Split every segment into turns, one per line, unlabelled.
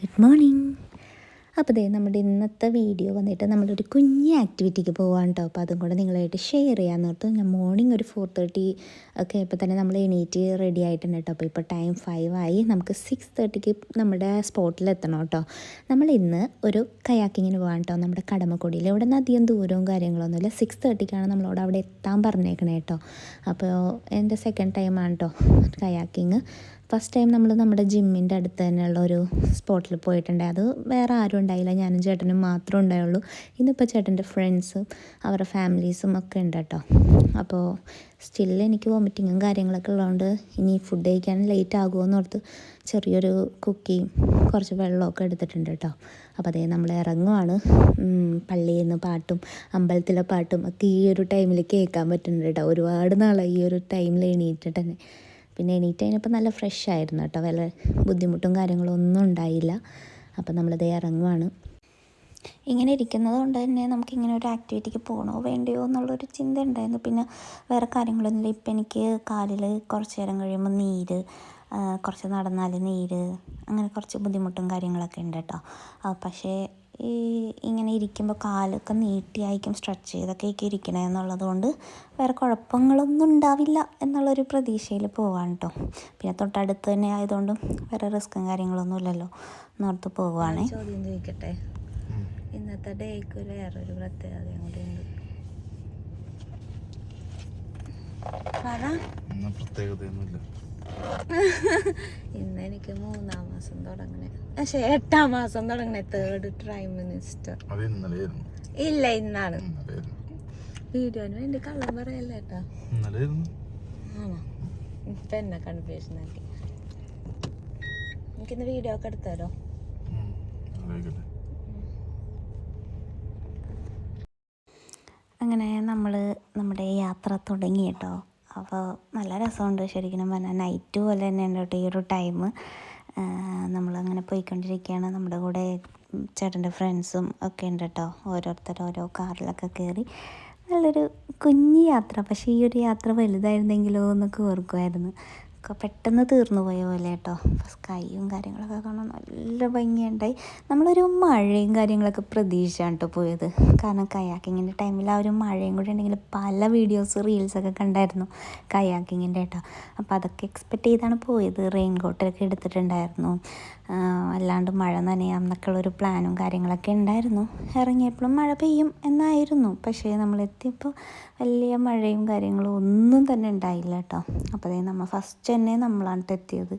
Good morning അപ്പോൾ ദേ നമ്മുടെ ഇന്നത്തെ വീഡിയോ വന്നിട്ട് നമ്മളൊരു കുഞ്ഞ് ആക്ടിവിറ്റിക്ക് പോകാൻ കേട്ടോ അപ്പോൾ അതും കൂടെ നിങ്ങളായിട്ട് ഷെയർ ചെയ്യാമെന്ന് ഓർത്ത്. ഞാൻ മോർണിംഗ് ഒരു ഫോർ തേർട്ടി ഒക്കെ ആയപ്പോൾ തന്നെ നമ്മൾ എണീറ്റ് റെഡി ആയിട്ടുണ്ട് കേട്ടോ അപ്പോൾ ഇപ്പോൾ ടൈം ഫൈവ് ആയി. നമുക്ക് സിക്സ് തേർട്ടിക്ക് നമ്മുടെ സ്പോട്ടിൽ എത്തണം കേട്ടോ നമ്മൾ ഇന്ന് ഒരു കയാക്കിങ്ങിന് പോകാൻ കേട്ടോ നമ്മുടെ കടമക്കൊടിയിൽ. ഇവിടെ നിന്ന് അധികം ദൂരവും കാര്യങ്ങളൊന്നുമില്ല. സിക്സ് തേർട്ടിക്കാണ് നമ്മളോട് അവിടെ എത്താൻ പറഞ്ഞേക്കണേ കേട്ടോ അപ്പോൾ എന്റെ സെക്കൻഡ് ടൈമാണ് കേട്ടോ കയാക്കിങ്. ഫസ്റ്റ് ടൈം നമ്മൾ നമ്മുടെ ജിമ്മിന്റെ അടുത്ത് തന്നെയുള്ള ഒരു സ്പോട്ടിൽ പോയിട്ടുണ്ട്. അത് വേറെ ആരും ഉണ്ടായില്ല. ഞാനും ചേട്ടനും മാത്രമേ ഉണ്ടായുള്ളൂ. ഇന്നിപ്പോൾ ചേട്ടന്റെ ഫ്രണ്ട്സും അവരുടെ ഫാമിലീസും ഒക്കെ ഉണ്ട് കേട്ടോ. അപ്പോൾ സ്റ്റിൽ എനിക്ക് വോമിറ്റിങ്ങും കാര്യങ്ങളൊക്കെ ഉള്ളതുകൊണ്ട് ഇനി ഫുഡ് കഴിക്കാൻ ലേറ്റ് ആകുമോ ഓർത്ത് ചെറിയൊരു കുക്കിയും കുറച്ച് വെള്ളമൊക്കെ എടുത്തിട്ടുണ്ട് കേട്ടോ. അപ്പോൾ അതേ നമ്മൾ ഇറങ്ങുവാണ്. പള്ളിയിൽ നിന്ന് പാട്ടും അമ്പലത്തിലെ പാട്ടും ഒക്കെ ഈ ഒരു ടൈമിൽ കേൾക്കാൻ പറ്റുന്നുണ്ട് കേട്ടോ. ഒരുപാട് നാളായി ഈ ഒരു ടൈമിൽ എണീറ്റിട്ട് തന്നെ. പിന്നെ എണീറ്റ് കഴിഞ്ഞപ്പോൾ നല്ല ഫ്രഷ് ആയിരുന്നു കേട്ടോ. വല്ല ബുദ്ധിമുട്ടും കാര്യങ്ങളും ഒന്നും ഉണ്ടായില്ല. അപ്പോൾ നമ്മളിത് ഇറങ്ങുവാണ്. ഇങ്ങനെ ഇരിക്കുന്നത് കൊണ്ട് തന്നെ നമുക്ക് ഇങ്ങനെ ഒരു ആക്ടിവിറ്റിക്ക് പോകണോ വേണ്ടയോ എന്നുള്ളൊരു ചിന്ത ഉണ്ടായിരുന്നു. പിന്നെ വേറെ കാര്യങ്ങളൊന്നുമില്ല ഇപ്പം എനിക്ക് കാലിൽ കുറച്ച് നേരം കഴിയുമ്പോൾ നീര് കുറച്ച് നടന്നാൽ നീര് അങ്ങനെ കുറച്ച് ബുദ്ധിമുട്ടും കാര്യങ്ങളൊക്കെ ഉണ്ട് കേട്ടോ. പക്ഷേ ഈ ഇങ്ങനെ ഇരിക്കുമ്പോൾ കാലൊക്കെ നീട്ടിയായിരിക്കും സ്ട്രെച്ച് ചെയ്തൊക്കെ ഇരിക്കണേ എന്നുള്ളത് കൊണ്ട് വേറെ കുഴപ്പങ്ങളൊന്നും ഉണ്ടാവില്ല എന്നുള്ളൊരു പ്രതീക്ഷയിൽ പോവാണ് കേട്ടോ പിന്നെ തൊട്ടടുത്ത് തന്നെ ആയതുകൊണ്ടും വേറെ റിസ്ക്കും കാര്യങ്ങളൊന്നും ഇല്ലല്ലോ. എന്നോർത്ത് പോവുകയാണ് ചോദ്യം ചോദിക്കട്ടെ? ഇന്നത്തെ ഡേക്ക് ഒരു വേറൊരു പ്രത്യേകതയും കൂടി ഉണ്ട്.
പ്രത്യേകതയൊന്നുമില്ല.
ഇന്ന് എനിക്ക് മൂന്നാം മാസം തുടങ്ങണേ. പക്ഷെ എട്ടാം മാസം തുടങ്ങണേ തേർഡ് പ്രൈം മിനിസ്റ്റർ ഇല്ല ഇന്നാണ്. വീഡിയോന് വേണ്ടി കള്ളം പറയല്ലേ
ഇപ്പൊ
ആണോ? ഇപ്പം എന്നെ കൺഫ്യൂഷൻ ആക്കി. എനിക്കിന്ന് വീഡിയോ ഒക്കെ
എടുത്തരോ
അങ്ങനെ നമ്മൾ നമ്മുടെ യാത്ര തുടങ്ങി കേട്ടോ. അപ്പോൾ നല്ല രസമുണ്ട് ശരിക്കും പറഞ്ഞാൽ നൈറ്റ് പോലെ തന്നെ ഉണ്ട് കേട്ടോ ഈ ഒരു ടൈം നമ്മളങ്ങനെ പോയിക്കൊണ്ടിരിക്കുകയാണ്. നമ്മുടെ കൂടെ ചേട്ടന്റെ ഫ്രണ്ട്സും ഒക്കെ ഉണ്ട് കേട്ടോ. ഓരോരുത്തർ ഓരോ കാറിലൊക്കെ കയറി. നല്ലൊരു കുഞ്ഞു യാത്ര. പക്ഷേ ഈ ഒരു യാത്ര വലുതായിരുന്നെങ്കിലോ എന്നൊക്കെ ഓർക്കുമായിരുന്നു ഒക്കെ പെട്ടെന്ന് തീർന്നു പോയ പോലെ കേട്ടോ സ്കൈയും കാര്യങ്ങളൊക്കെ കാണാൻ നല്ല ഭംഗിയുണ്ടായി. നമ്മളൊരു മഴയും കാര്യങ്ങളൊക്കെ പ്രതീക്ഷിച്ചാണ് കേട്ടോ പോയത്. കാരണം കയാക്കിങ്ങിന്റെ ടൈമിൽ ആ ഒരു മഴയും കൂടി ഉണ്ടെങ്കിൽ പല വീഡിയോസ് റീൽസൊക്കെ കണ്ടായിരുന്നു കയാക്കിങ്ങിന്റെ കേട്ടോ അപ്പോൾ അതൊക്കെ എക്സ്പെക്റ്റ് ചെയ്താണ് പോയത്. റെയിൻ കോട്ടൊക്കെ എടുത്തിട്ടുണ്ടായിരുന്നു. അല്ലാണ്ട് മഴ നനയാം എന്നൊക്കെയുള്ളൊരു പ്ലാനും കാര്യങ്ങളൊക്കെ ഉണ്ടായിരുന്നു. ഇറങ്ങിയപ്പോഴും മഴ പെയ്യും എന്നായിരുന്നു. പക്ഷേ നമ്മൾ എത്തിയപ്പോൾ വലിയ മഴയും കാര്യങ്ങളും ഒന്നും തന്നെ ഉണ്ടായില്ല കേട്ടോ. അപ്പോൾ അതേ നമ്മൾ ഫസ്റ്റ് തന്നെ നമ്മളാണ് എത്തിയത്.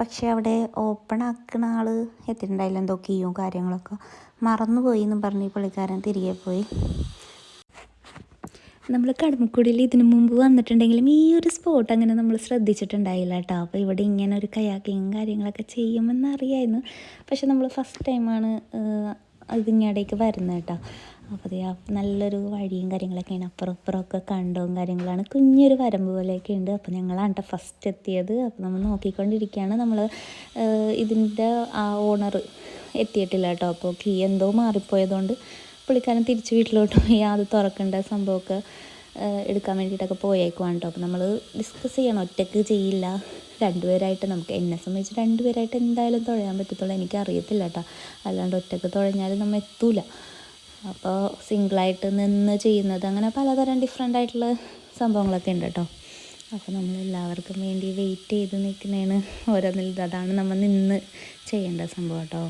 പക്ഷേ അവിടെ ഓപ്പൺ ആക്കുന്ന ആൾ എത്തിയിട്ടുണ്ടായില്ല. എന്തോ കീയും കാര്യങ്ങളൊക്കെ. മറന്നുപോയി എന്ന് പറഞ്ഞ് പുള്ളിക്കാരൻ തിരികെ പോയി. നമ്മൾ കടമക്കുടിയിൽ ഇതിനു മുമ്പ് വന്നിട്ടുണ്ടെങ്കിലും ഈ ഒരു സ്പോട്ട് അങ്ങനെ നമ്മൾ ശ്രദ്ധിച്ചിട്ടുണ്ടായില്ല കേട്ടോ അപ്പോൾ ഇവിടെ ഇങ്ങനെ ഒരു കയാക്കിങ്ങും കാര്യങ്ങളൊക്കെ ചെയ്യുമെന്ന് അറിയായിരുന്നു പക്ഷെ നമ്മൾ ഫസ്റ്റ് ടൈമാണ് ഇതിങ്ങടേക്ക് വരുന്നത് കേട്ടോ അപ്പോൾ ആ നല്ലൊരു വഴിയും കാര്യങ്ങളൊക്കെയാണ്. അപ്പുറം ഇപ്പുറമൊക്കെ കണ്ടവും കാര്യങ്ങളാണ്. കുഞ്ഞൊരു വരമ്പ് പോലെയൊക്കെ ഉണ്ട്. അപ്പോൾ ഞങ്ങളാണ് കേട്ടോ ഫസ്റ്റ് എത്തിയത്. അപ്പോൾ നമ്മൾ നോക്കിക്കൊണ്ടിരിക്കുകയാണ്. നമ്മൾ ഇതിന്റെ ആ ഓണർ എത്തിയിട്ടില്ല കേട്ടോ അപ്പോൾ കീ എന്തോ മാറിപ്പോയതുകൊണ്ട് പുള്ളിക്കാരൻ തിരിച്ച് വീട്ടിലോട്ട് പോയി. അത് തുറക്കേണ്ട സംഭവമൊക്കെ എടുക്കാൻ വേണ്ടിയിട്ടൊക്കെ പോയേക്കുവാണ് കേട്ടോ അപ്പോൾ നമ്മൾ ഡിസ്കസ് ചെയ്യണം. ഒറ്റയ്ക്ക് ചെയ്യില്ല. രണ്ടുപേരായിട്ട് നമുക്ക് എന്നെ സംബന്ധിച്ച് രണ്ടുപേരായിട്ട് എന്തായാലും തുഴയാൻ പറ്റത്തുള്ളൂ. എനിക്ക് അറിയത്തില്ല കേട്ടോ അല്ലാണ്ട് ഒറ്റയ്ക്ക് തുഴഞ്ഞാൽ നമ്മൾ എത്തൂല. അപ്പോൾ സിംഗിളായിട്ട് നിന്ന് ചെയ്യുന്നത് അങ്ങനെ പലതരം ഡിഫറെന്റ് ആയിട്ടുള്ള സംഭവങ്ങളൊക്കെ ഉണ്ട് കേട്ടോ അപ്പോൾ നമ്മൾ എല്ലാവർക്കും വേണ്ടി വെയിറ്റ് ചെയ്ത് നിൽക്കുന്നതാണ് ഓരോന്നിൽ അതാണ് നമ്മൾ നിന്ന് ചെയ്യേണ്ട സംഭവം കേട്ടോ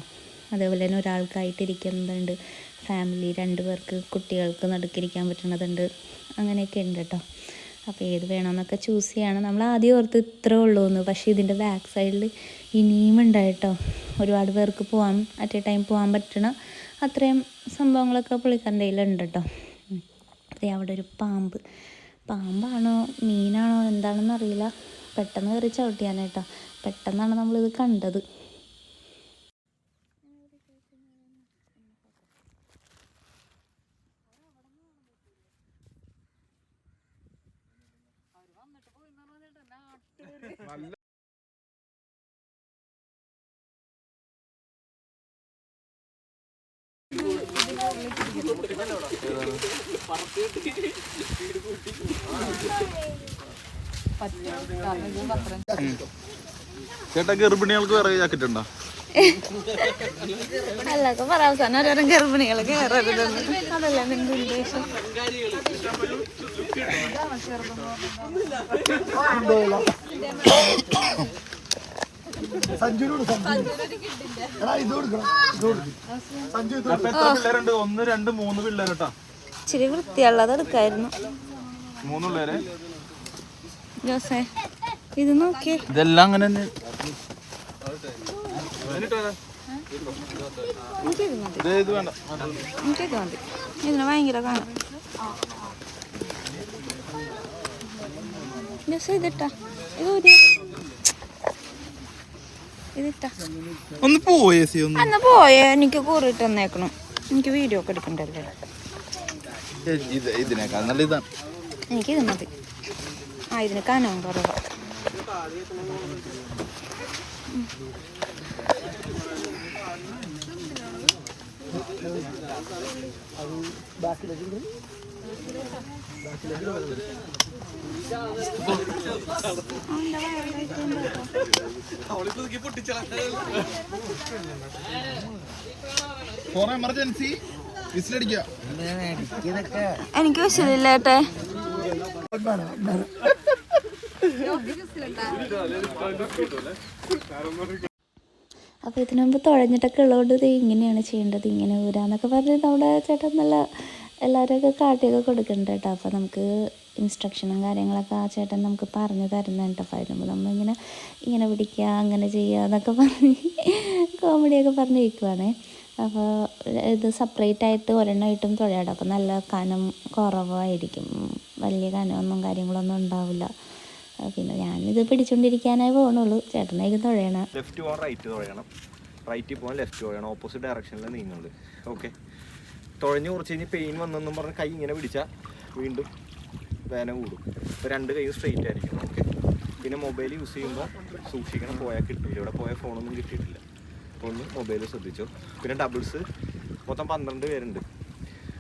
അതേപോലെ തന്നെ ഒരാൾക്കായിട്ട് ഇരിക്കുന്നതുണ്ട് ഫാമിലി രണ്ട് പേർക്ക് കുട്ടികൾക്ക് നടുക്കിരിക്കാൻ പറ്റുന്നതുണ്ട് അങ്ങനെയൊക്കെ ഉണ്ട് കേട്ടോ അപ്പോൾ ഏത് വേണമെന്നൊക്കെ ചൂസ് ചെയ്യണം. നമ്മൾ ആദ്യം ഓർത്ത് ഇത്രേ ഉള്ളൂ എന്ന്. പക്ഷേ ഇതിന്റെ ബാക്ക് സൈഡിൽ ഇനിയും ഉണ്ടായിട്ടോ ഒരുപാട് പേർക്ക് പോകാൻ അറ്റ് എ ടൈം പോകാൻ പറ്റണ അത്രയും സംഭവങ്ങളൊക്കെ പുള്ളിക്കാരന്റെ കയ്യിലുണ്ട് കേട്ടോ അതേ അവിടെ ഒരു പാമ്പ്. പാമ്പാണോ മീനാണോ എന്താണെന്ന് അറിയില്ല പെട്ടെന്ന് കയറി ചവിട്ടിയാണ് കേട്ടോ പെട്ടെന്നാണ് നമ്മളിത് കണ്ടത്.
ചേട്ടാ ഗർഭിണികൾക്ക് വേറെ ജാക്കറ്റ് ഉണ്ടോ
അല്ലൊക്കെ പറ അവസാനം ഓരോരോ ഗർഭിണികൾ കയറരുതെന്ന് അതല്ലേ നിന്റെ ഉദ്ദേശം?
അപ്പൊ എത്ര പിള്ളേരുണ്ട്? ഒന്ന് രണ്ട് മൂന്ന് പിള്ളേരട്ടാ
ഇച്ചിരി വൃത്തിയുള്ളത് എടുക്കായിരുന്നു.
മൂന്ന് പിള്ളേരെ?
ജോസേ. ഇത് നോക്കി
ഇതെല്ലാം അങ്ങനെ തന്നെ.
എനിക്കിത്
ഇത് ഇത് വേണ്ട.
എനിക്കിത് മതി. ഇതിന് ഭയങ്കര കാണാം. ജോസേ ഇതിട്ടാ. ഇത് ഊരി ഇതിട്ടാ.
ഒന്ന് പോയേ സി ഒന്ന്.
അന്ന് പോയേ. എനിക്ക് കൂറിട്ട് തന്നേക്കണം എനിക്ക് വീഡിയോ ഒക്കെ എടുക്കണ്ടല്ലേ?
ഇത് ഇതിനേക്കാൾ നല്ല ഇതാണ്
എനിക്കിത് മതി. ആ ഇതിന് കനവും കുറവാ
ഫോർ എമർജൻസി വിസിലടിക്കുക
എനിക്ക് വിഷമില്ല ഏട്ടെ. അപ്പോൾ ഇതിനു മുമ്പ് തുഴഞ്ഞിട്ടൊക്കെ ഉള്ളതുകൊണ്ട് ഇത് ഇങ്ങനെയാണ് ചെയ്യേണ്ടത് ഇങ്ങനെ ഊരാന്നൊക്കെ പറഞ്ഞ് നമ്മുടെ ചേട്ടൻ നല്ല എല്ലാവരെയൊക്കെ കാട്ടിയൊക്കെ കൊടുക്കുന്നുണ്ട് കേട്ടോ. അപ്പോൾ നമുക്ക് ഇൻസ്ട്രക്ഷനും കാര്യങ്ങളൊക്കെ ആ ചേട്ടൻ നമുക്ക് പറഞ്ഞു തരുന്നുണ്ട് അപ്പോൾ അതിന് മുമ്പ് നമ്മളിങ്ങനെ ഇങ്ങനെ പിടിക്കുക അങ്ങനെ ചെയ്യുക എന്നൊക്കെ പറഞ്ഞ് കോമഡിയൊക്കെ പറഞ്ഞ് ഇരിക്കുവാണേ അപ്പോൾ ഇത് സെപ്പറേറ്റ് ആയിട്ട് ഒരെണ്ണമായിട്ടും തുഴയാടും അപ്പോൾ നല്ല കനം കുറവായിരിക്കും. വലിയ കനമൊന്നും കാര്യങ്ങളൊന്നും ഉണ്ടാവില്ല. പിന്നെ ഞാനിത് പിടിച്ചുകൊണ്ടിരിക്കാനേ പോകണുള്ളൂ ചേട്ടനേക്ക് തുഴയണം.
ലെഫ്റ്റ് പോകാൻ റൈറ്റ് തുഴയണം. റൈറ്റിൽ പോകാൻ ലെഫ്റ്റ് തുഴയണം. ഓപ്പോസിറ്റ് ഡയറക്ഷനിൽ നീങ്ങുന്നത്. ഓക്കെ തുഴഞ്ഞ് കുറച്ച് കഴിഞ്ഞ് പെയിൻ വന്നെന്നും പറഞ്ഞ് കൈ ഇങ്ങനെ പിടിച്ചാൽ വീണ്ടും വേന കൂടും. ഇപ്പോൾ രണ്ട് കൈയും സ്ട്രെയിറ്റ് ആയിരിക്കും ഓക്കെ പിന്നെ മൊബൈൽ യൂസ് ചെയ്യുമ്പോൾ സൂക്ഷിക്കണം. പോയാൽ കിട്ടില്ല ഇവിടെ പോയ ഫോണൊന്നും കിട്ടിയിട്ടില്ല. അപ്പോൾ ഒന്ന് മൊബൈൽ ശ്രദ്ധിച്ചു. പിന്നെ ഡബിൾസ് മൊത്തം പന്ത്രണ്ട് പേരുണ്ട്.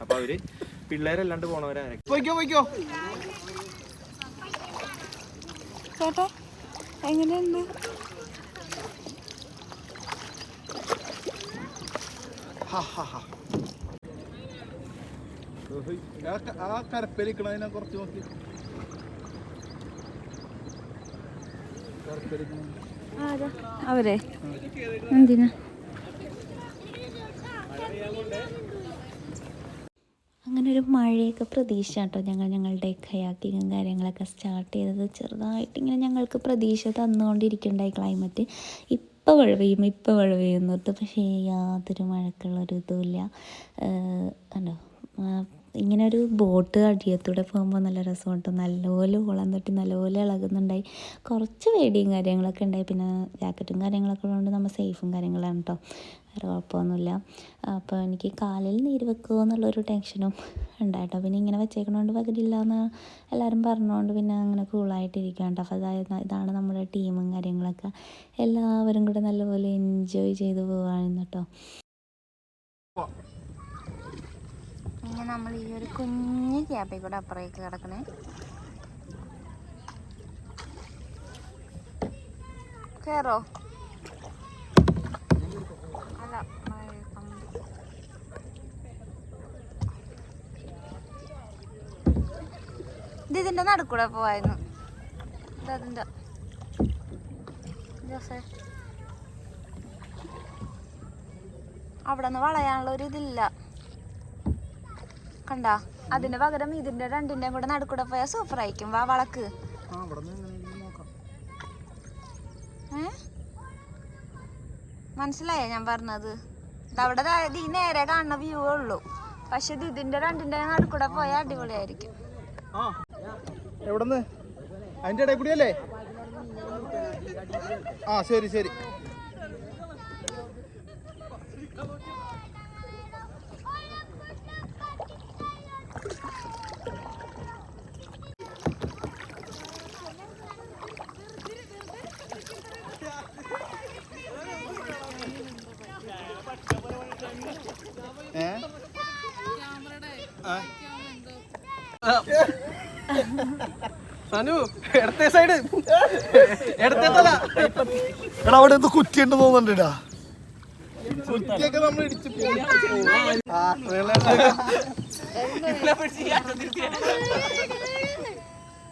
അപ്പോൾ അവർ പിള്ളേരല്ലാണ്ട് പോണവരാരൊക്കെ പോയിക്കോ പോയിക്കോ.
ചേട്ടാ എങ്ങനെയുണ്ട്?
ആ കരപ്പലിക്കണതിനെ കുറച്ച് നോക്കി.
അവരെ. എന്തിനാ? ഒരു മഴയൊക്കെ പ്രതീക്ഷ കേട്ടോ ഞങ്ങൾ ഞങ്ങളുടെ ഖയാക്കിങ്ങും കാര്യങ്ങളൊക്കെ സ്റ്റാർട്ട് ചെയ്തത്. ചെറുതായിട്ട് ഇങ്ങനെ ഞങ്ങൾക്ക് പ്രതീക്ഷ തന്നുകൊണ്ടിരിക്കുന്നുണ്ടായി ക്ലൈമറ്റ് ഇപ്പോൾ മഴ പെയ്യും ഇപ്പോൾ മഴ പെയ്യുന്നു പക്ഷേ യാതൊരു മഴക്കുള്ളൊരു ഇതുമില്ല കണ്ടോ? ഇങ്ങനെ ഒരു ബോട്ട് അടിയത്തൂടെ പോകുമ്പോൾ നല്ല രസമുണ്ട് നല്ലപോലെ കുളം തൊട്ടി നല്ലപോലെ ഇളകുന്നുണ്ടായി. കുറച്ച് വേടിയും കാര്യങ്ങളൊക്കെ ഉണ്ടായി. പിന്നെ ജാക്കറ്റും കാര്യങ്ങളൊക്കെ ഉള്ളതുകൊണ്ട് നമ്മൾ സേഫും കാര്യങ്ങളാണ് കേട്ടോ വേറെ കുഴപ്പമൊന്നുമില്ല. അപ്പോൾ എനിക്ക് കാലിൽ നീര് വെക്കുമോ എന്നുള്ളൊരു ടെൻഷനും ഉണ്ടായിട്ടോ പിന്നെ ഇങ്ങനെ വെച്ചേക്കണോണ്ട് പകരില്ല എന്ന് എല്ലാവരും പറഞ്ഞുകൊണ്ട് പിന്നെ അങ്ങനെ കൂളായിട്ടിരിക്കുക കേട്ടോ അപ്പോൾ അതായത് ഇതാണ് നമ്മുടെ ടീമും കാര്യങ്ങളൊക്കെ. എല്ലാവരും കൂടെ നല്ലപോലെ എൻജോയ് ചെയ്ത് പോവാണ് കേട്ടോ ഇങ്ങനെ നമ്മൾ ഈ ഒരു കുഞ്ഞ് ക്യാപ്പിൽ കൂടെ അപ്പുറത്തേക്ക് കിടക്കണേ. കേറോ? അല്ല. ഇത് ഇതിന്റെ നടുക്കൂടെ പോവായിരുന്നു. ഇത് ജോസേ അവിടെ നിന്ന് വളയാനുള്ള ഒരു ഇതില്ല. കണ്ട. അതിന് പകരം ഇതിന്റെ രണ്ടിന്റെയും കൂടെ നടുക്കൂടെ പോയാൽ സൂപ്പർ ആയിരിക്കും വാ വളക്ക്. മനസ്സിലായ ഞാൻ പറഞ്ഞത്? അവിടെ ഈ നേരെ കാണുന്ന വ്യൂ ഉള്ളൂ. പക്ഷെ ഇത് ഇതിന്റെ രണ്ടിന്റെ നടുക്കൂടെ പോയാൽ അടിപൊളിയായിരിക്കും.
ആ എവിടെന്ന്? അതിന്റെ ഇടയിൽ കൂടിയല്ലേ ആ ശരി ശരി ഏ ആ
സനു ഇടത്തെ സൈഡ് ഇടത്തെ തല.
എടാ അവിടെ എന്ത് കുറ്റിയുണ്ട് തോന്നുന്നുണ്ട്
കുറ്റിയൊക്കെ നമ്മൾ ഇടിച്ച്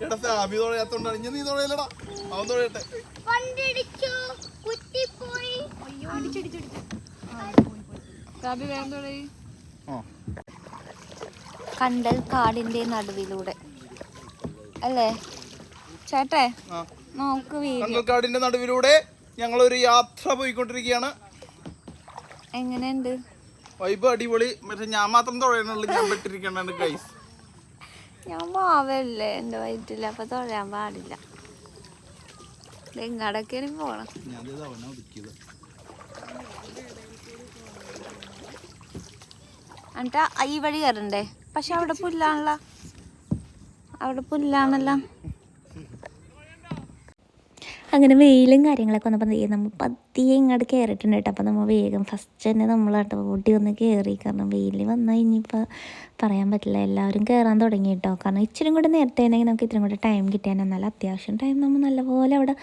എടാ തുഴയാത്തോണ്ടാണ്. ഇനി നീ തുഴയല്ലടാ. അവൻ തുഴയട്ടെ.
കണ്ടൽ കാടിന്റെ നടുവിലൂടെ. അല്ലേ? ചേട്ടേ നോക്ക്
കണ്ടൽക്കാടിന്റെ നടുവിലൂടെ ഒരു യാത്ര പോയിക്കൊണ്ടിരിക്കുകയാണ്.
എങ്ങനെയുണ്ട്?
വൈബ് അടിപൊളി. പക്ഷെ ഞാൻ മാത്രം തുഴയണുള്ളൂ ഞാൻ പെട്ടിരിക്കണ ഗൈസ്
ഞാൻ മാവല്ലേ എന്റെ വയറ്റില്ല അപ്പൊ തുഴയാൻ പാടില്ല. എങ്ങടൊക്കെ പോണം. എന്നിട്ട് ഈ വഴി കയറണ്ടേ? പക്ഷെ അവിടെ പുല്ലാണല്ലോ. അവിടെ പുല്ലാണല്ലോ. അങ്ങനെ വെയിലും കാര്യങ്ങളൊക്കെ വന്നപ്പോൾ എന്ത് നമ്മൾ പതിയെ ഇങ്ങോട്ട് കയറിയിട്ടുണ്ട് കേട്ടോ. അപ്പോൾ നമ്മൾ വേഗം ഫസ്റ്റ് തന്നെ നമ്മൾ ഓട്ടി വന്ന് കയറി കാരണം വെയിൽ വന്നാൽ ഇനിയിപ്പോൾ പറയാൻ പറ്റില്ല. എല്ലാവരും കയറാൻ തുടങ്ങി കേട്ടോ. കാരണം ഇച്ചിരി കൂടെ നേരത്തെ ആണെങ്കിൽ നമുക്ക് ഇത്രയും കൂടെ ടൈം കിട്ടിയാൽ എന്നാൽ അത്യാവശ്യം ടൈം നമ്മൾ നല്ലപോലെ അവിടെ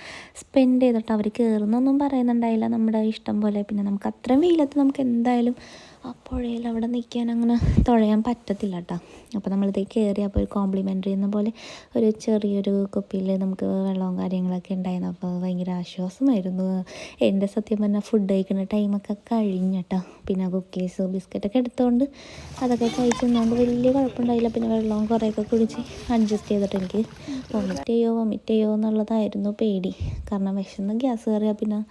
സ്പെൻഡ് ചെയ്തിട്ട് അവർ കയറുന്നൊന്നും പറയുന്നുണ്ടായില്ല. നമ്മുടെ ഇഷ്ടം പോലെ. പിന്നെ നമുക്ക് അത്രയും വെയിലത്ത് നമുക്ക് എന്തായാലും ആ പുഴയിൽ അവിടെ നിൽക്കാൻ അങ്ങനെ തുഴയാൻ പറ്റത്തില്ല കേട്ടോ അപ്പോൾ നമ്മളിത് കയറി അപ്പോൾ ഒരു കോംപ്ലിമെന്ററി എന്ന പോലെ ഒരു ചെറിയൊരു കുപ്പിയിൽ നമുക്ക് വെള്ളവും കാര്യങ്ങളൊക്കെ ഉണ്ടായിരുന്നു. അപ്പോൾ ഭയങ്കര ആശ്വാസമായിരുന്നു. എന്റെ സത്യം പറഞ്ഞാൽ ഫുഡ് കഴിക്കുന്ന ടൈമൊക്കെ കഴിഞ്ഞട്ടോ പിന്നെ കുക്കീസ് ബിസ്ക്കറ്റൊക്കെ എടുത്തുകൊണ്ട് അതൊക്കെ കഴിച്ചതുകൊണ്ട് വലിയ കുഴപ്പമുണ്ടായില്ല. പിന്നെ വെള്ളവും കുറേയൊക്കെ കുടിച്ച് അഡ്ജസ്റ്റ് ചെയ്തിട്ട് എനിക്ക് വൊമിറ്റ് ചെയ്യോ വൊമിറ്റ് ചെയ്യോ എന്നുള്ളതായിരുന്നു പേടി. കാരണം വിശന്ന് ഗ്യാസ് കയറിയാൽ പിന്നെ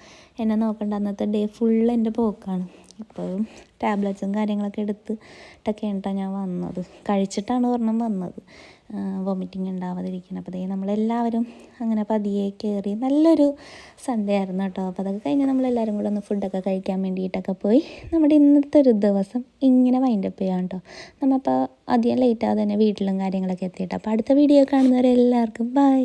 എന്നെ നോക്കണ്ട. അന്നത്തെ ഡേ ഫുൾ എന്റെ പോക്കാണ്. ഇപ്പോഴും ടാബ്ലറ്റ്സും കാര്യങ്ങളൊക്കെ എടുത്തിട്ടൊക്കെയാണ് കേട്ടോ ഞാൻ വന്നത്. കഴിച്ചിട്ടാണ് ഒരെണ്ണം വന്നത്. വോമിറ്റിങ് ഉണ്ടാവാതിരിക്കണം അപ്പോൾ അതേ നമ്മളെല്ലാവരും അങ്ങനെ പതിയെ കയറി നല്ലൊരു സൺഡേ ആയിരുന്നു കേട്ടോ അപ്പോൾ അതൊക്കെ കഴിഞ്ഞ് നമ്മളെല്ലാവരും കൂടെ ഒന്ന് ഫുഡൊക്കെ കഴിക്കാൻ വേണ്ടിയിട്ടൊക്കെ പോയി. നമ്മുടെ ഇന്നത്തെ ഒരു ദിവസം ഇങ്ങനെ വൈൻഡപ്പ് ചെയ്യാം കേട്ടോ നമ്മപ്പോൾ അധികം ലേറ്റ് ആകാതെ തന്നെ വീട്ടിലും കാര്യങ്ങളൊക്കെ എത്തിയിട്ട്. അപ്പോൾ അടുത്ത വീഡിയോ കാണുന്നവരെല്ലാവർക്കും ബൈ